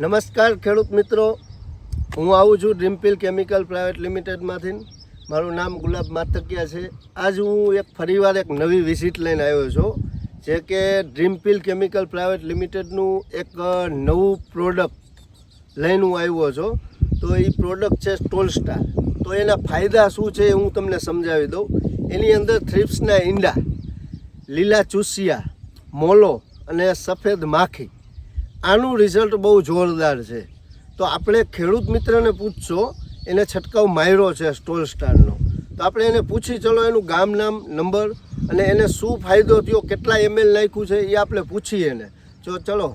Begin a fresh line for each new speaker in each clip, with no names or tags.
નમસ્કાર ખેડૂત મિત્રો. હું આવું છું ડ્રીમપીલ કેમિકલ પ્રાઇવેટ લિમિટેડમાંથી મારું નામ ગુલાબ માતકિયા છે. આજ હું એક ફરીવાર એક નવી વિઝિટ લઈને આવ્યો છું, જે કે ડ્રીમપીલ કેમિકલ પ્રાઇવેટ લિમિટેડનું એક નવું પ્રોડક્ટ લઈને હું આવ્યો છું. તો એ પ્રોડક્ટ છે સ્ટોલસ્ટાર તો એના ફાયદા શું છે હું તમને સમજાવી દઉં. એની અંદર થ્રિપ્સના ઈંડા, લીલા ચૂસિયા, મોલો અને સફેદ માખી આનું રિઝલ્ટ બહુ જોરદાર છે. તો આપણે ખેડૂત મિત્રને પૂછશો એને છંટકાવ માર્યો છે સ્ટોલ સ્ટારનો. તો આપણે એને પૂછી ચલો એનું ગામ નામ નંબર અને એને શું ફાયદો થયો કેટલા એમએલ નાખ્યું છે એ આપણે પૂછીએ એને. જો ચલો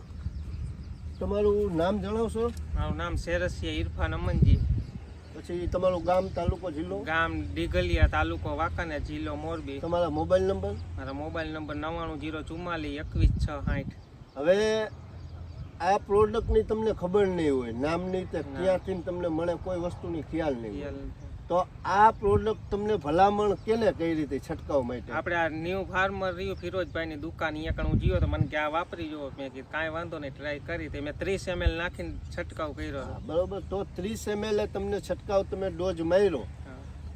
તમારું નામ જણાવશો?
મારું નામ શેરસિયા ઇરફાન અમનજી.
પછી તમારું ગામ તાલુકો જિલ્લો?
ગામ ડીગલિયા તાલુકો વાકાને જિલ્લો મોરબી.
તમારા મોબાઈલ નંબર?
મારા મોબાઈલ નંબર નવ્વાણું જીરો ચુમ્માલીસ એકવીસ છ સાઠ.
હવે આ પ્રોડક્ટની તમને ખબર નહીં હોય નામની તે ક્યાંથી તમને મળે કોઈ વસ્તુની ખ્યાલ નહીં હોય. તો આ પ્રોડક્ટ તમને ભલામણ કેને કઈ રીતે છંટકાવ માટે?
આપણે આ ન્યૂ ફાર્મર રહ્યું ફિરોજભાઈની દુકાન અહીંયા કણ હું જીયો તો મને કે આ વાપરી જુઓ. મેં કીધું કાંઈ વાંધો નહીં ટ્રાય કરી તે મેં ત્રીસ એમએલ નાખીને છટકાવ કર્યો.
બરોબર. તો ત્રીસ એમએલ તમને છંટકાવ તમે ડોઝ માર્યો.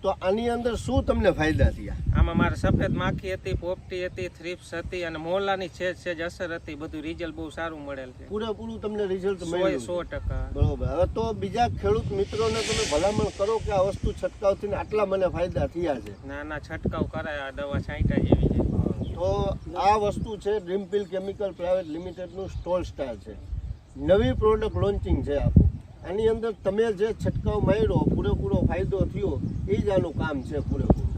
તો આની અંદર શું તમને ફાયદા થયા?
આમાં મારે સફેદ માખી હતી પોપટી હતી થ્રીપ્સ હતી અને મોલાની છે છે જ અસર હતી. બધું રિઝલ્ટ બહુ સારું મળેલ છે.
પૂરેપૂરું તમને રિઝલ્ટ મળે
સો ટકા.
બરોબર. હવે તો બીજા ખેડૂત મિત્રોને તમે ભલામણ કરો કે આ વસ્તુ છંટકાવથી આટલા મને ફાયદા થયા છે.
ના ના છંટકાવ કરાય. આ દવા છાંટા જેવી છે.
તો આ વસ્તુ છે ડ્રીમપીલ કેમિકલ પ્રાઇવેટ લિમિટેડનું સ્ટોલ સ્ટાર છે. નવી પ્રોડક્ટ લોન્ચિંગ છે આપણું આની અંદર તમે જે છંટકાવ માર્યો પૂરેપૂરો ફાયદો થયો એ જ આનું કામ છે પૂરેપૂરું.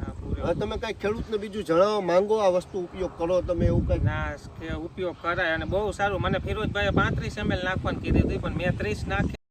તમે કઈ ખેડૂતને બીજું જણાવવા માંગો આ વસ્તુ ઉપયોગ કરો તમે એવું કઈ?
ના ઉપયોગ કરાય અને બહુ સારું. મને ફિરોજભાઈએ પાંત્રીસ એમએલ નાખવાનું કીધું હતું, પણ મેં ત્રીસ નાખી.